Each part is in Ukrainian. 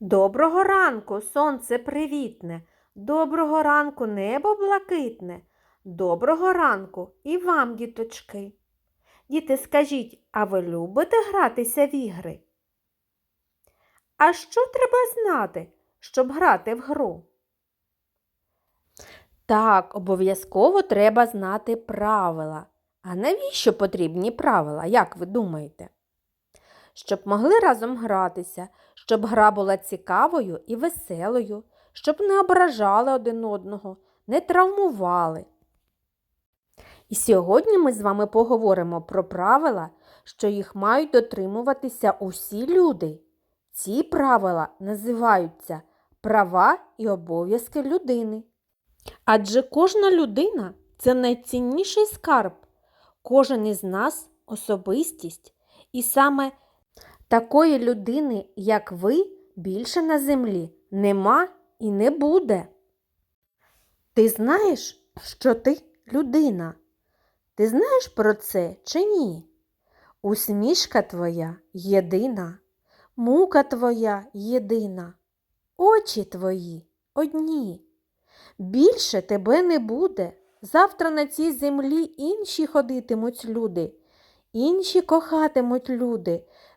Доброго ранку, сонце привітне, доброго ранку, небо блакитне, доброго ранку і вам, діточки. Діти, скажіть, а ви любите гратися в ігри? А що треба знати, щоб грати в гру? Так, обов'язково треба знати правила. А навіщо потрібні правила, як ви думаєте? Щоб могли разом гратися, щоб гра була цікавою і веселою, щоб не ображали один одного, не травмували. І сьогодні ми з вами поговоримо про правила, що їх мають дотримуватися усі люди. Ці правила називаються права і обов'язки людини. Адже кожна людина це найцінніший скарб, кожен із нас особистість, і саме Такої людини, як ви, більше на землі нема і не буде. Ти знаєш, що ти людина? Ти знаєш про це чи ні? Усмішка твоя єдина, мука твоя єдина, очі твої одні. Більше тебе не буде. Завтра на цій землі інші ходитимуть люди, інші кохатимуть люди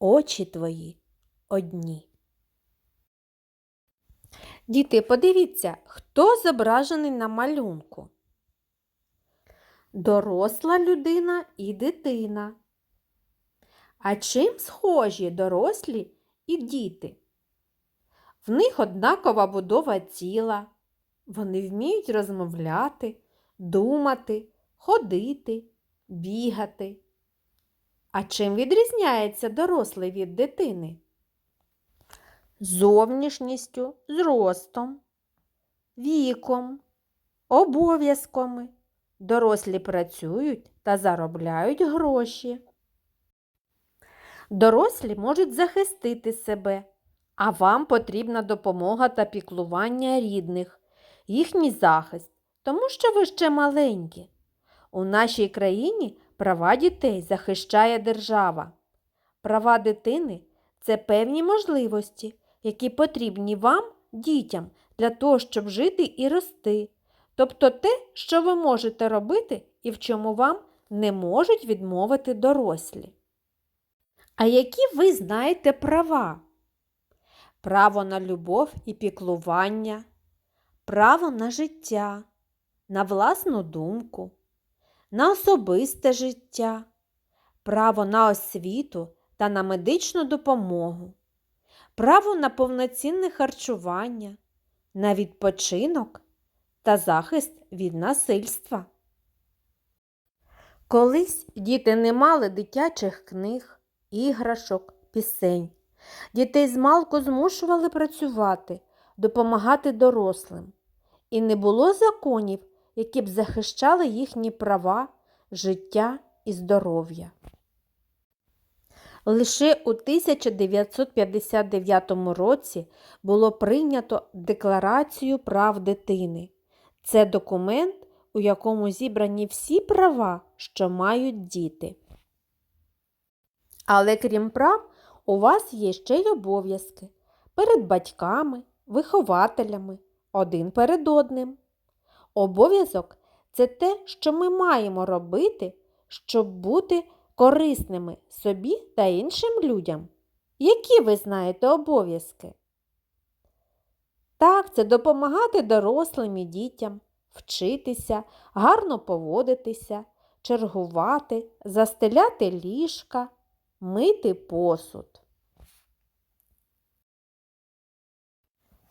очі твої одні. Діти, подивіться, хто зображений на малюнку. Доросла людина і дитина. А чим схожі дорослі і діти? В них однакова будова тіла. Вони вміють розмовляти, думати, ходити, бігати. А чим відрізняється дорослий від дитини? Зовнішністю, зростом, віком, обов'язками. Дорослі працюють та заробляють гроші. Дорослі можуть захистити себе, а вам потрібна допомога та піклування рідних, їхній захист, тому що ви ще маленькі. У нашій країні Права дітей захищає держава. Права дитини це певні можливості, які потрібні вам, дітям, для того, щоб жити і рости. Тобто те, що ви можете робити і в чому вам не можуть відмовити дорослі. А які ви знаєте права? Право на любов і піклування, право на життя, на власну думку на особисте життя, право на освіту та на медичну допомогу, право на повноцінне харчування, на відпочинок та захист від насильства. Колись діти не мали дитячих книг, іграшок, пісень. Дітей змалку змушували працювати, допомагати дорослим. І не було законів, які б захищали їхні права, життя і здоров'я. Лише у 1959 році було прийнято Декларацію прав дитини. Це документ, у якому зібрані всі права, що мають діти. Але крім прав, у вас є ще й обов'язки перед батьками, вихователями, один перед одним. Обов'язок це те, що ми маємо робити, щоб бути корисними собі та іншим людям. Які ви знаєте обов'язки? Так, це допомагати дорослим і дітям, вчитися, гарно поводитися, чергувати, застеляти ліжка, мити посуд.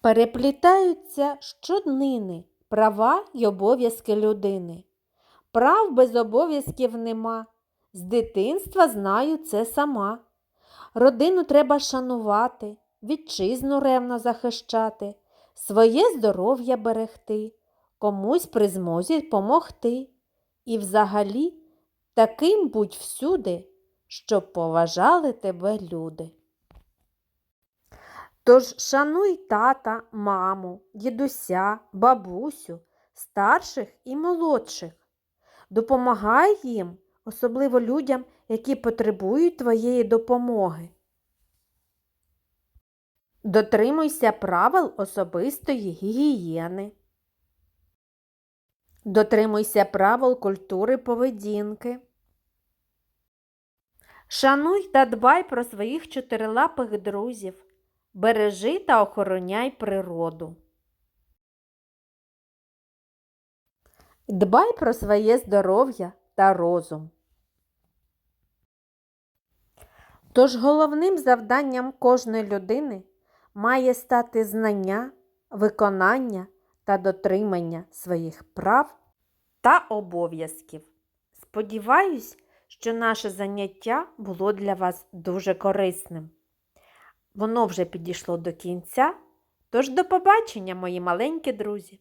Переплітаються щоднини права й обов'язки людини. Прав без обов'язків нема. З дитинства знаю це сама. Родину треба шанувати, вітчизну ревно захищати, своє здоров'я берегти, комусь при змозі помогти. І взагалі таким будь всюди, щоб поважали тебе люди. Тож шануй тата, маму, дідуся, бабусю, старших і молодших. Допомагай їм, особливо людям, які потребують твоєї допомоги. Дотримуйся правил особистої гігієни. Дотримуйся правил культури поведінки. Шануй та дбай про своїх чотирилапих друзів. Бережи та охороняй природу. Дбай про своє здоров'я та розум. Тож головним завданням кожної людини має стати знання, виконання та дотримання своїх прав та обов'язків. Сподіваюсь, що наше заняття було для вас дуже корисним. Воно вже підійшло до кінця, тож до побачення, мої маленькі друзі!